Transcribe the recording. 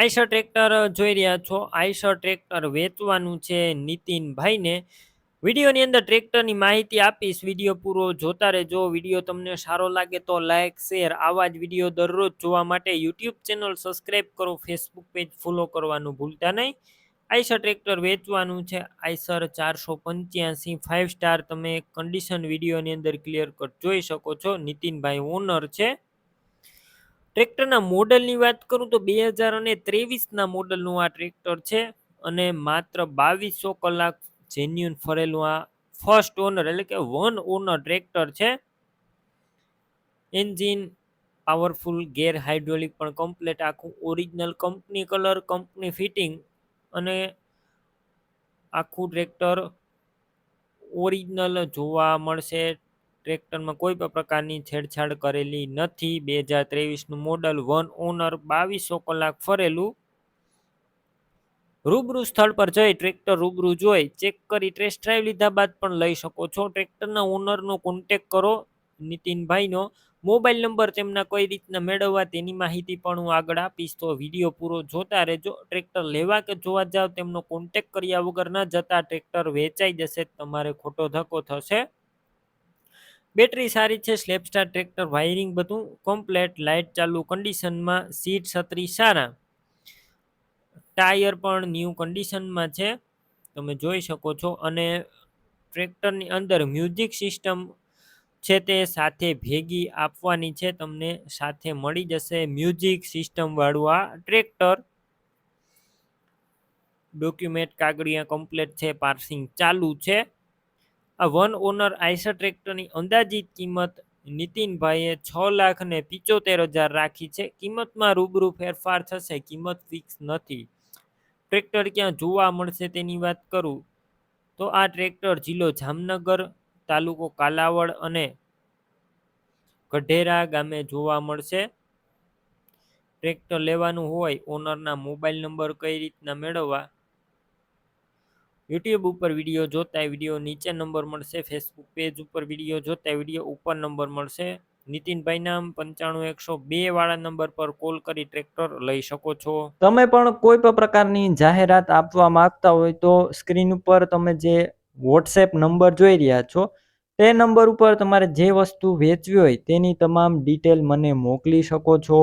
Eicher tractor જોઈ રહ્યા છો. આઈશર ટ્રેક્ટર વેચવાનું છે નીતિનભાઈને. વિડીયોની અંદર ટ્રેક્ટરની માહિતી આપીશ. વીડિયો પૂરો જોતા રહેજો. વીડિયો તમને સારો લાગે તો લાઇક શેર, આવા જ વીડિયો દરરોજ જોવા માટે યુટ્યુબ ચેનલ સબસ્ક્રાઈબ કરો. ફેસબુક પેજ ફોલો કરવાનું ભૂલતા નહીં. આઈસર ટ્રેક્ટર વેચવાનું છે. આઈસર ચારસો પંચ્યાસી ફાઇવ સ્ટાર તમે કન્ડિશન વિડીયોની અંદર ક્લિયર કટ જોઈ શકો છો. નીતિનભાઈ ઓનર છે. ટ્રેક્ટરના મોડલની વાત કરું તો બે હજાર અને ત્રેવીસના મોડલનું આ ટ્રેક્ટર છે અને માત્ર બાવીસો કલાક જેન્યુન ફરેલું આ ફર્સ્ટ ઓનર એટલે કે વન ઓનર ટ્રેક્ટર છે. એન્જિન પાવરફુલ ગેર હાઇડ્રોલિક પણ કમ્પ્લેટ આખું original company colour company fitting અને આખું ટ્રેક્ટર ઓરિજિનલ જોવા મળશે. ટ્રેક્ટરમાં કોઈ પણ પ્રકારની છેડછાડ કરેલી નથી. બે હજાર ત્રેવીસનું મોડલ વન ઓનર બાવીસો કલાક ફરેલું. રૂબરૂ સ્થળ પર જઈ ટ્રેક્ટર રૂબરૂ જોઈ, ચેક કરી ટેસ્ટ ડ્રાઈવ લીધા બાદ પણ લઈ શકો છો. ટ્રેક્ટરના ઓનરનો કોન્ટેક કરો. નીતિનભાઈનો મોબાઈલ નંબર તેમના કઈ રીતના મેળવવા તેની માહિતી પણ હું આગળ આપીશ. તો વીડિયો પૂરો જોતા રહેજો. ટ્રેક્ટર લેવા કે જોવા જાવ તેમનો કોન્ટેક કર્યા વગર ન જતા ટ્રેક્ટર વેચાઈ જશે. તમારે ખોટો ધક્કો થશે. બેટરી સારી છે સ્લેપસ્ટાર ટ્રેક્ટર વાયરિંગ બધું કમ્પ્લેટ લાઇટ ચાલુ કન્ડિશનમાં સીટ છત્રી સારા. ટાયર પણ ન્યૂ કન્ડિશનમાં છે, તમે જોઈ શકો છો. અને ટ્રેક્ટરની અંદર મ્યુઝિક સિસ્ટમ છે તે સાથે ભેગી આપવાની છે, તમને સાથે મળી જશે મ્યુઝિક સિસ્ટમવાળું આ ટ્રેક્ટર ડોક્યુમેન્ટ કાગળિયા કમ્પ્લેટ છે પાર્સિંગ ચાલુ છે. આ વન ઓનર આઈસર ટ્રેક્ટરની અંદાજિત કિંમત નીતિનભાઈએ છ લાખ ને પિચોતેર હજાર રાખી છે. કિંમતમાં રૂબરૂ ફેરફાર થશે, કિંમત ફિક્સ નથી. ટ્રેક્ટર ક્યાં જોવા મળશે તેની વાત કરું તો આ ટ્રેક્ટર જિલ્લો જામનગર, તાલુકો કાલાવડ અને ગઢેરા ગામે જોવા મળશે. ટ્રેક્ટર લેવાનું હોય, ઓનરના મોબાઈલ નંબર કઈ રીતના મેળવવા યુટ્યુબ ઉપર વીડિયો જોતા વીડિયો નીચે નંબર મળશે ફેસબુક પેજ ઉપર વીડિયો જોતા વીડિયો ઉપર નંબર મળશે. નીતિનભાઈ નામ પંચાણું એકસો બે વાળા નંબર પર કોલ કરી ટ્રેક્ટર લઈ શકો છો. તમે પણ કોઈ પણ પ્રકારની જાહેરાત આપવા માંગતા હોય તો સ્ક્રીન ઉપર તમે જે વોટ્સએપ નંબર જોઈ રહ્યા છો, તે નંબર ઉપર તમારે જે વસ્તુ વેચવી હોય તેની તમામ ડિટેલ મને મોકલી શકો છો.